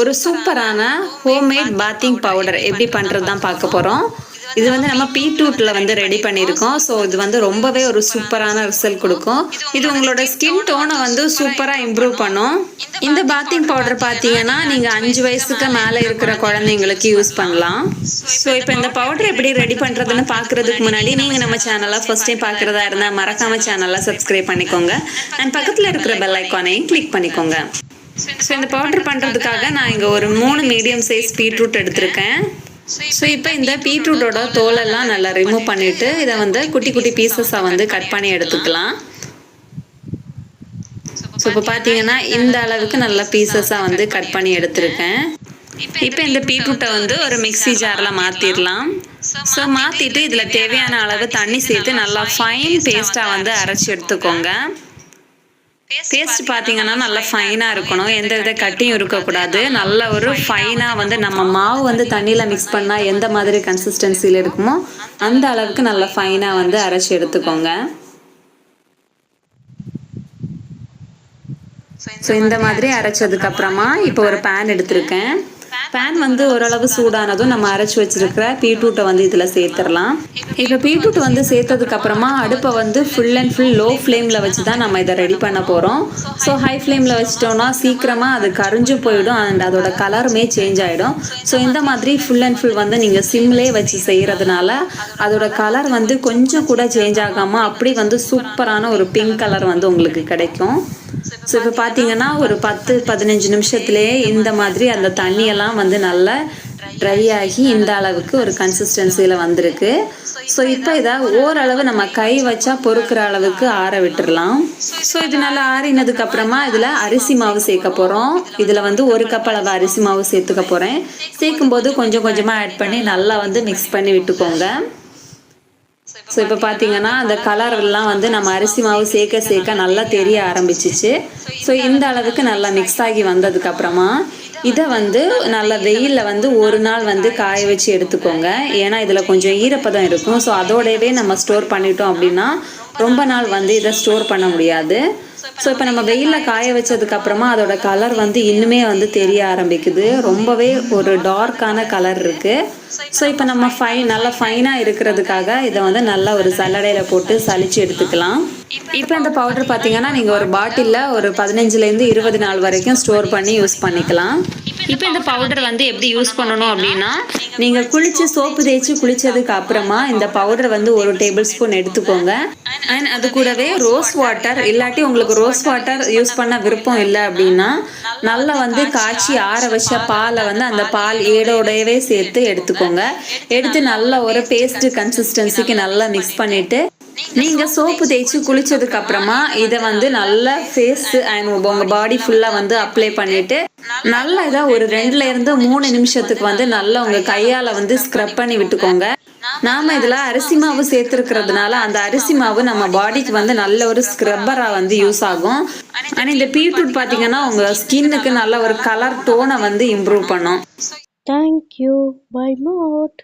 ஒரு சூப்பரான homemade bathing powder எப்படி பண்ணுறது தான் பார்க்க போகிறோம் இது வந்து நம்ம பீட்ரூட்டில் வந்து ரெடி பண்ணியிருக்கோம். ஸோ இது வந்து ரொம்பவே ஒரு சூப்பரான ரிசல்ட் கொடுக்கும். இது உங்களோட ஸ்கின் டோனை வந்து சூப்பராக இம்ப்ரூவ் பண்ணும். இந்த பாத்திங் பவுடர் பார்த்தீங்கன்னா நீங்கள் அஞ்சு வயசுக்கு மேலே இருக்கிற குழந்தைங்களுக்கு யூஸ் பண்ணலாம். ஸோ இப்போ இந்த பவுடர் எப்படி ரெடி பண்ணுறதுன்னு பார்க்குறதுக்கு முன்னாடி நீங்கள் நம்ம சேனலை ஃபஸ்ட் டைம் பார்க்குறதா இருந்தால் மறக்காம சேனலை சப்ஸ்கிரைப் பண்ணிக்கோங்க. அண்ட் பக்கத்தில் இருக்கிற பெல் ஐக்கானையும் கிளிக் பண்ணிக்கோங்க. ஸோ இந்த பவுடர் பண்ணுறதுக்காக நான் இங்கே ஒரு மூணு மீடியம் சைஸ் பீட்ரூட் எடுத்திருக்கேன். ஸோ இப்போ இந்த பீட்ரூட்டோட தோலெல்லாம் நல்லா ரிமூவ் பண்ணிவிட்டு இதை வந்து குட்டி குட்டி பீசஸாக வந்து கட் பண்ணி எடுத்துக்கலாம். ஸோ இப்போ பார்த்தீங்கன்னா இந்த அளவுக்கு நல்ல பீசஸாக வந்து கட் பண்ணி எடுத்திருக்கேன். இப்போ இந்த பீட்ரூட்டை வந்து ஒரு மிக்ஸி ஜாரில் மாற்றிடலாம் ஸோ மாற்றிட்டு இதில் தேவையான அளவு தண்ணி சேர்த்து நல்லா ஃபைன் பேஸ்ட்டாக வந்து அரைச்சி எடுத்துக்கோங்க. பேஸ்ட் பார்த்தீங்கன்னா நல்லா ஃபைனாக இருக்கணும். எந்த வித கட்டியும் இருக்கக்கூடாது நல்ல ஒரு ஃபைனாக வந்து நம்ம மாவு வந்து தண்ணியில் மிக்ஸ் பண்ணால் எந்த மாதிரி கன்சிஸ்டன்சியில் இருக்குமோ அந்த அளவுக்கு நல்லா ஃபைனாக வந்து அரைச்சி எடுத்துக்கோங்க. ஸோ இந்த மாதிரி அரைச்சதுக்கு அப்புறமா இப்போ ஒரு பேன் எடுத்திருக்கேன். பேன் வந்து ஓரளவு சூடானதும் நம்ம அரைச்சி வச்சிருக்கிற பீட்ரூட்டை வந்து இதில் சேர்த்துடலாம். இப்போ பீட்ரூட் வந்து சேர்த்ததுக்கு அப்புறமா அடுப்பை வந்து ஃபுல் அண்ட் ஃபுல் லோ ஃப்ளேமில் வச்சு தான் நம்ம இதை ரெடி பண்ண போகிறோம் ஸோ ஹை ஃப்ளேமில் வச்சிட்டோம்னா சீக்கிரமாக அது கரிஞ்சு போயிடும் அண்ட் அதோட கலருமே சேஞ்ச் ஆகிடும் ஸோ இந்த மாதிரி ஃபுல் அண்ட் ஃபுல் வந்து நீங்கள் சிம்லே வச்சு செய்கிறதுனால அதோட கலர் வந்து கொஞ்சம் கூட சேஞ்ச் ஆகாமல் அப்படி வந்து சூப்பரான ஒரு பிங்க் கலர் வந்து உங்களுக்கு கிடைக்கும். ஸோ இப்போ பார்த்தீங்கன்னா ஒரு பத்து பதினஞ்சு நிமிஷத்துலேயே இந்த மாதிரி அந்த தண்ணியெல்லாம் வந்து நல்லா ட்ரை ஆகி இந்த அளவுக்கு ஒரு கன்சிஸ்டன்சியில் வந்திருக்கு. ஸோ இப்போ இதை ஓரளவு நம்ம கை வச்சா பொறுக்கிற அளவுக்கு ஆற விட்டுறலாம். ஸோ இது நல்லா ஆறினதுக்கு அப்புறமா இதில் அரிசி மாவு சேர்க்க போகிறோம் இதில் வந்து ஒரு கப் அளவு அரிசி மாவு சேர்த்துக்க போகிறேன் சேர்க்கும்போது கொஞ்சம் கொஞ்சமாக ஆட் பண்ணி நல்லா வந்து மிக்ஸ் பண்ணி விட்டுக்கோங்க. ஸோ இப்போ பார்த்தீங்கன்னா அந்த கலர்லாம் வந்து நம்ம அரிசி மாவு சேர்க்க சேர்க்க நல்லா தெரிய ஆரம்பிச்சிச்சு. ஸோ இந்த அளவுக்கு நல்லா மிக்ஸ் ஆகி வந்ததுக்கப்புறமா இதை வந்து நல்லா வெயிலில் வந்து ஒரு நாள் வந்து காய வச்சு எடுத்துக்கோங்க. ஏன்னா இதில் கொஞ்சம் ஈரப்பதம் இருக்கும். ஸோ அதோடவே நம்ம ஸ்டோர் பண்ணிட்டோம் அப்படின்னா ரொம்ப நாள் வந்து இதை ஸ்டோர் பண்ண முடியாது. ஸோ இப்போ நம்ம வெயிலில் காய வச்சதுக்கு அப்புறமா அதோட கலர் வந்து இன்னுமே வந்து தெரிய ஆரம்பிக்குது. ரொம்பவே ஒரு டார்க்கான கலர் இருக்குது ஸோ இப்போ நம்ம ஃபைன் நல்லா ஃபைனாக இருக்கிறதுக்காக இதை வந்து நல்லா ஒரு சல்லடையில் போட்டு சலிச்சு எடுத்துக்கலாம். இப்போ இந்த பவுடர் பார்த்தீங்கன்னா நீங்கள் ஒரு பாட்டிலில் ஒரு பதினஞ்சுலேருந்து இருபது நாள் வரைக்கும் ஸ்டோர் பண்ணி யூஸ் பண்ணிக்கலாம். இப்போ இந்த பவுடர் வந்து எப்படி யூஸ் பண்ணணும் அப்படின்னா நீங்கள் குளிச்சு சோப்பு தேய்ச்சி குளிச்சதுக்கு அப்புறமா இந்த பவுடர் வந்து ஒரு டேபிள் ஸ்பூன் எடுத்துக்கோங்க. அண்ட் அது கூடவே ரோஸ் வாட்டர் இல்லாட்டி உங்களுக்கு ரோஸ் வாட்டர் யூஸ் பண்ண விருப்பம் இல்லை அப்படின்னா நல்லா வந்து காய்ச்சி ஆற வச்ச பாலை வந்து அந்த பால் ஏடோடவே சேர்த்து எடுத்துக்கோங்க. எடுத்து நல்லா ஒரு பேஸ்ட் கன்சிஸ்டன்சிக்கு நல்லா மிக்ஸ் பண்ணிட்டு நீங்க சோப்பு தேய்ச்சி குளிச்சதுக்கு அப்புறமா இதை வந்து நல்லா ஃபேஸ் அண்ட் உங்க பாடி ஃபுல்லா வந்து அப்ளை பண்ணிட்டு நல்லா இதை ஒரு ரெண்டுல இருந்து மூணு நிமிஷத்துக்கு வந்து நல்லா உங்க கையால வந்து ஸ்க்ரப் பண்ணி விட்டுக்கோங்க. நாம இதுல அரிசி மாவு சேர்த்துருக்கிறதுனால அந்த அரிசி மாவு நம்ம பாடிக்கு வந்து நல்ல ஒரு ஸ்க்ரப்பரா வந்து யூஸ் ஆகும். அண்ட் இந்த பீட்ரூட் பாத்தீங்கன்னா உங்க ஸ்கின்னுக்கு நல்ல ஒரு கலர் டோனை வந்து இம்ப்ரூவ் பண்ணும். Thank you bye mode